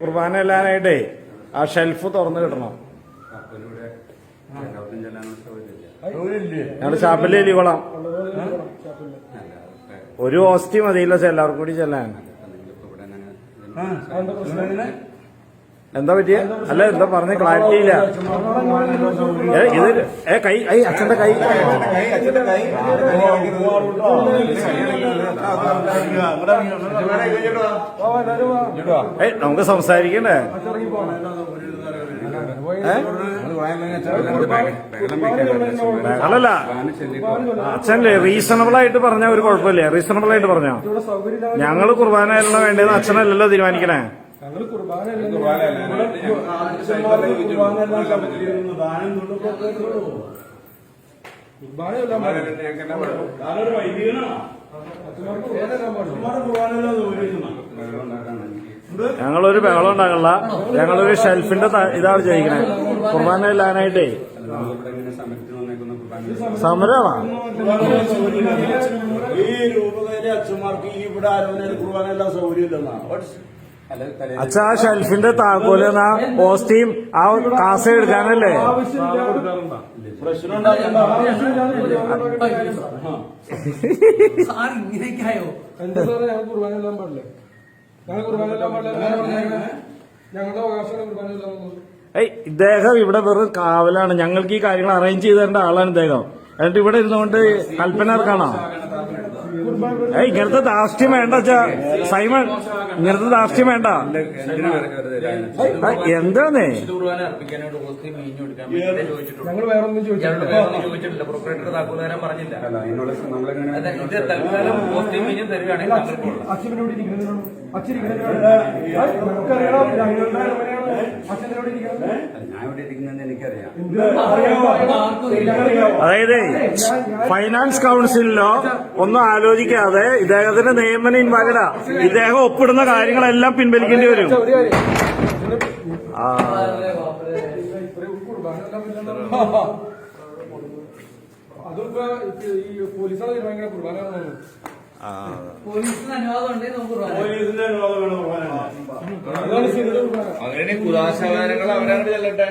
കുർബാന എല്ലാനായിട്ടേ ആ ഷെൽഫ് തുറന്നു കിട്ടണം. ഞങ്ങൾ ചാപ്പൽ എലികൊള്ളാം അല്ല അതൊക്കെ ഒരു ഹോസ്റ്റി മതിയില്ല എല്ലാവർക്കും കൂടി ചെല്ലാൻ ഇപ്പം നിങ്ങളിപ്പോ ഇവിടെ അങ്ങനെ എന്താ പറ്റിയ? അല്ല എന്താ പറഞ്ഞ ക്ലാരിറ്റി ഇല്ല ഇത് ഏ കൈ ഐ അച്ഛന്റെ കൈ. ഏ നമുക്ക് സംസാരിക്കണ്ടേ? അല്ലല്ല. അച്ഛനല്ലേ റീസണബിൾ ആയിട്ട് പറഞ്ഞ ഒരു കുഴപ്പമില്ല. റീസണബിൾ ആയിട്ട് പറഞ്ഞോ ഞങ്ങൾ കുർബാനയല്ല വേണ്ടത് അച്ഛനല്ലല്ലോ തീരുമാനിക്കണേ. കുർബാനയല്ല കുർബാനയല്ല ഞങ്ങളൊരു ബഹളം ഉണ്ടാകണ്ട ഞങ്ങളൊരു ഷെൽഫിന്റെ ഇതാണ് ചോദിക്കണേ കുർബാന ഇല്ലാനായിട്ടേ. കുർബാന സമരമാ. ഈ രൂപതയിലെ അച്ഛന്മാർക്ക് ഈ ഇവിടെ ആരോപണ കുർബാന എല്ലാം സൗകര്യം തലേ അച്ഛ ആ ഷെൽഫിന്റെ താക്കോൽ എന്നാ പോസ്റ്റിയും ആ കാസ എടുക്കാനല്ലേ? ഏയ് ഇദ്ദേഹം ഇവിടെ വെറും കാവലാണ്. ഞങ്ങൾക്ക് ഈ കാര്യങ്ങൾ അറേഞ്ച് ചെയ്ത് തരേണ്ട ആളാണ് ഇദ്ദേഹം. എന്നിട്ട് ഇവിടെ ഇരുന്നുകൊണ്ട് കൽപ്പന ഇറക്കാണോ ഏയ് ഇങ്ങനത്തെ ദാഷ്ട്യം വേണ്ട സൈമൺ ഇങ്ങനത്തെ ദാഷ്ട്യം വേണ്ട. എന്താന്നേ? ഞങ്ങൾ വേറെ ഒന്നും ഇയാളുടെ ചോദിച്ചിട്ടില്ല. പ്രൊപ്പറേറ്റർ പറഞ്ഞില്ല. ഇത് തൽക്കാലം അച്ഛൻ അച്ഛൻ ഞങ്ങളുടെ ഞാൻ ഇവിടെ ഇരിക്കുന്നത് എനിക്കറിയാം അതായത് ഫൈനാൻസ് കൗൺസിലിലോ ഒന്നും ആലോചിക്കാതെ ഇദ്ദേഹത്തിന്റെ നിയമന ഇൻവാലിഡാ ഇദ്ദേഹം ഒപ്പിടുന്ന കാര്യങ്ങളെല്ലാം പിൻവലിക്കേണ്ടി വരും. ആ. ഇത് ഈ പോലീസുകാർ ഭയങ്കര കുർബാന അങ്ങനെ കുലാശാകാരങ്ങൾ അവരങ്ങോട്ട് ചെല്ലട്ടെ.